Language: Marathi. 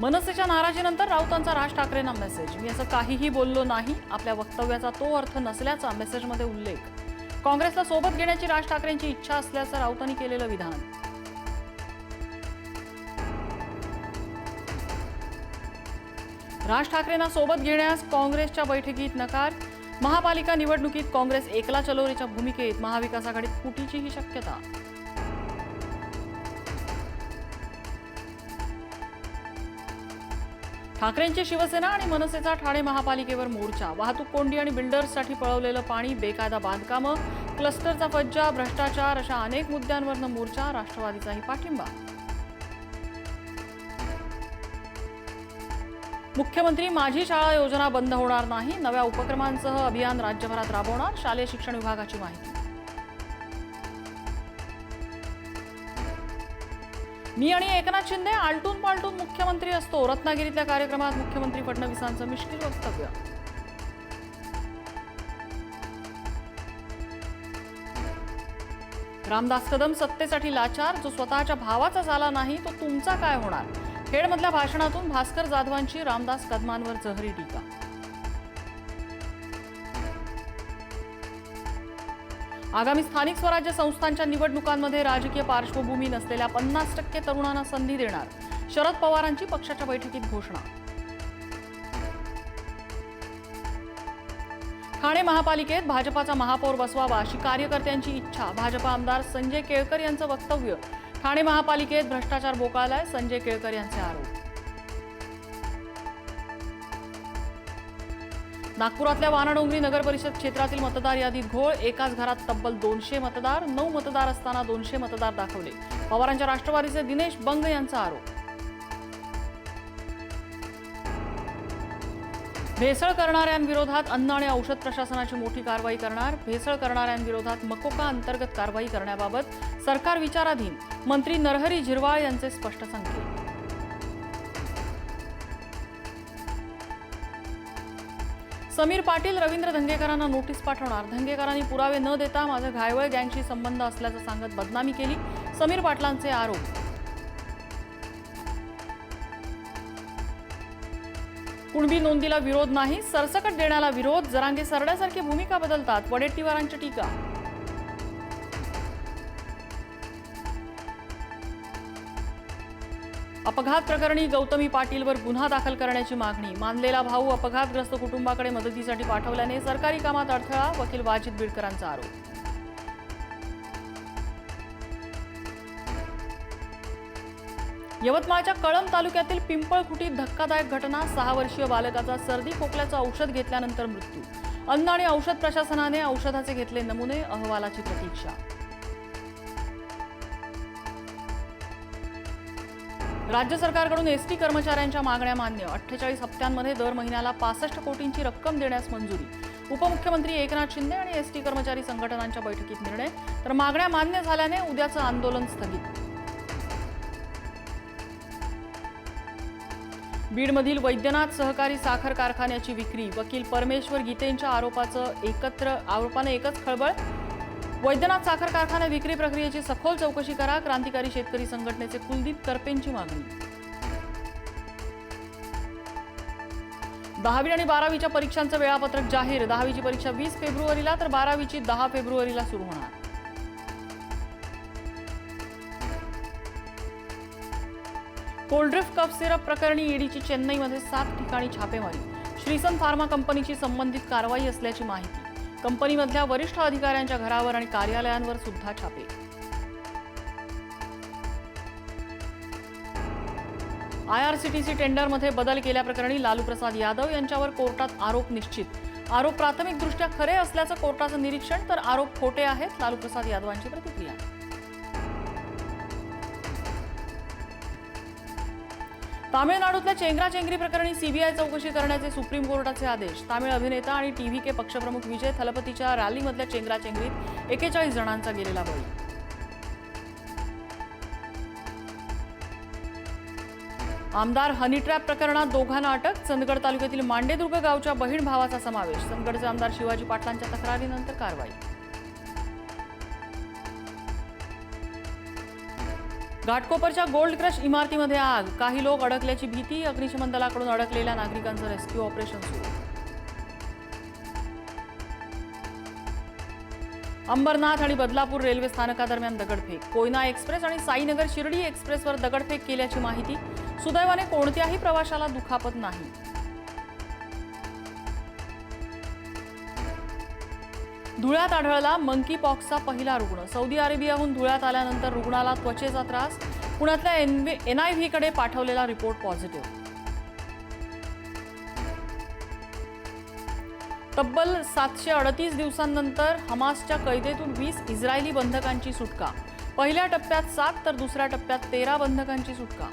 मनसेच्या नाराजीनंतर राऊतांचा राज ठाकरेंना मेसेज मी असं काहीही बोललो नाही आपल्या वक्तव्याचा तो अर्थ नसल्याचा मेसेजमध्ये उल्लेख. काँग्रेसला सोबत घेण्याची राज ठाकरेंची इच्छा असल्याचं राऊतांनी केलेलं विधान. राज ठाकरेंना सोबत घेण्यास काँग्रेसच्या बैठकीत नकार. महापालिका निवडणुकीत काँग्रेस एकला चलोरेच्या भूमिकेत महाविकास आघाडीत फुटीचीही शक्यता. ठाकरेंची शिवसेना आणि मनसेचा ठाणे महापालिकेवर मोर्चा. वाहतूक कोंडी आणि बिल्डर्ससाठी पळवलेलं पाणी बेकायदा बांधकामं क्लस्टरचा फज्जा भ्रष्टाचार अशा अनेक मुद्द्यांवरनं मोर्चा राष्ट्रवादीचाही पाठिंबा. मुख्यमंत्री माझी शाळा योजना बंद होणार नाही. नव्या उपक्रमांसह अभियान राज्यभरात राबवणार. शालेय शिक्षण विभागाची माहिती. मी आणि एकनाथ शिंदे आलटून पालटून मुख्यमंत्री असतो. रत्नागिरीतल्या कार्यक्रमात मुख्यमंत्री फडणवीसांचं मिश्किल वक्तव्य. रामदास कदम सत्तेसाठी लाचार. जो स्वतःच्या भावाचा झाला नाही तो तुमचा काय होणार? खेडमधल्या भाषणातून भास्कर जाधवांची रामदास कदमांवर जहरी टीका. आगामी स्थानिक स्वराज्य संस्थांच्या निवडणुकांमध्ये राजकीय पार्श्वभूमी नसलेल्या पन्नास टक्के तरुणांना संधी देणार. शरद पवारांची पक्षाच्या बैठकीत घोषणा. ठाणे महापालिकेत भाजपाचा महापौर बसवावा अशी कार्यकर्त्यांची इच्छा. भाजपा आमदार संजय केळकर यांचं वक्तव्य. ठाणे महापालिकेत भ्रष्टाचार बोकाळलाय संजय केळकर यांचे आरोप. नागपुरातल्या वानाडोंगरी नगर परिषद क्षेत्रातील मतदार यादीत घोळ. एकाच घरात तब्बल दोनशे मतदार नऊ मतदार असताना दोनशे मतदार दाखवले. पवारांच्या राष्ट्रवादीचे दिनेश बंग यांचा आरोप. भेसळ करणाऱ्यांविरोधात अन्न आणि औषध प्रशासनाची मोठी कारवाई करणार. भेसळ करणाऱ्यांविरोधात मकोका अंतर्गत कारवाई करण्याबाबत सरकार विचाराधीन. मंत्री नरहरी झिरवाळ यांचे स्पष्ट संकेत. समीर पाटील रवींद्र धंगेकरांना नोटीस पाठवणार. धंगेकरांनी पुरावे न देता माझं घायवळ गँगशी संबंध असल्याचं सांगत बदनामी केली. समीर पाटलांचे आरोप. कुणबी नोंदीला विरोध नाही सरसकट देण्याला विरोध जरांगे सरड्यासारखी भूमिका बदलतात वडेट्टीवारांची टीका अपघात प्रकरणी गौतमी पाटीलवर गुन्हा दाखल करण्याची मागणी. मानलेला भाऊ अपघातग्रस्त कुटुंबाकडे मदतीसाठी पाठवल्याने सरकारी कामात अडथळा वकील वाजिद बिडकरांचा आरोप. यवतमाळच्या कळंब तालुक्यातील पिंपळखुटीत धक्कादायक घटना सहा वर्षीय बालकाचा सर्दी खोकल्याचं औषध घेतल्यानंतर मृत्यू. अन्न आणि औषध प्रशासनाने औषधाचे घेतले नमुने अहवालाची प्रतीक्षा. राज्य सरकारकडून एस टी कर्मचाऱ्यांच्या मागण्या मान्य. अठ्ठेचाळीस हप्त्यांमध्ये दर महिन्याला पासष्ट कोटींची रक्कम देण्यास मंजुरी. उपमुख्यमंत्री एकनाथ शिंदे आणि एसटी कर्मचारी संघटनांच्या बैठकीत निर्णय. तर मागण्या मान्य झाल्याने उद्याचं आंदोलन स्थगित. बीडमधील वैद्यनाथ सहकारी साखर कारखान्याची विक्री. वकील परमेश्वर गीतेंच्या आरोपाचं एकत्र आरोपाने एकच खळबळ? वैद्यनाथ साखर कारखाना विक्री प्रक्रियेची सखोल चौकशी करा. क्रांतिकारी शेतकरी संघटनेचे कुलदीप करपेंची मागणी. दहावी आणि बारावीच्या परीक्षांचं वेळापत्रक जाहीर. दहावीची परीक्षा वीस फेब्रुवारीला तर बारावीची दहा फेब्रुवारीला सुरू होणार. कोल्ड्रिफ्ट कप सिरप प्रकरणी ईडीची चेन्नईमध्ये सात ठिकाणी छापेमारी. श्रीसन फार्मा कंपनीची संबंधित कारवाई असल्याची माहिती. कंपनीमधल्या वरिष्ठ अधिकाऱ्यांच्या घरावर आणि कार्यालयांवर सुद्धा छापे. आयआरसीटीसी टेंडरमध्ये बदल केल्याप्रकरणी लालू प्रसाद यादव यांच्यावर कोर्टात आरोप निश्चित. आरोप प्राथमिकदृष्ट्या खरे असल्याचं कोर्टाचं निरीक्षण तर आरोप खोटे आहेत लालू प्रसाद यादवांची प्रतिक्रिया. तामिळनाडूतल्या चेंगराचेंगरी प्रकरणी सीबीआय चौकशी करण्याचे सुप्रीम कोर्टाचे आदेश. तामिळ अभिनेता आणि टीव्ही के पक्षप्रमुख विजय थलपतीच्या रॅलीमधल्या चेंगराचेंगरीत एकेचाळीस जणांचा गेलेला बळी आमदार हनी ट्रॅप प्रकरणात दोघांना अटक. चंदगड तालुक्यातील मांडेदुर्ग गावच्या बहीण भावाचा समावेश. चंदगडचे आमदार शिवाजी पाटलांच्या तक्रारीनंतर कारवाई. घाटकोपरच्या गोल्ड क्रश इमारतीमध्ये आग. काही लोक अडकल्याची भीती अग्निशमन दलाकडून अडकलेल्या नागरिकांचं रेस्क्यू ऑपरेशन सुरू. अंबरनाथ आणि बदलापूर रेल्वे स्थानकादरम्यान दगडफेक. कोयना एक्सप्रेस आणि साईनगर शिर्डी एक्सप्रेसवर दगडफेक केल्याची माहिती. सुदैवाने कोणत्याही प्रवाशाला दुखापत नाही. धुळ्यात आढळला मंकी पॉक्सचा पहिला रुग्ण. सौदी अरेबियाहून धुळ्यात आल्यानंतर रुग्णाला त्वचेचा त्रास. पुण्यातल्या एन आय व्हीकडे पाठवलेला रिपोर्ट पॉझिटिव्ह. तब्बल सातशे अडतीस दिवसांनंतर हमासच्या कैदेतून वीस इस्रायली बंधकांची सुटका. पहिल्या टप्प्यात सात तर दुसऱ्या टप्प्यात तेरा बंधकांची सुटका.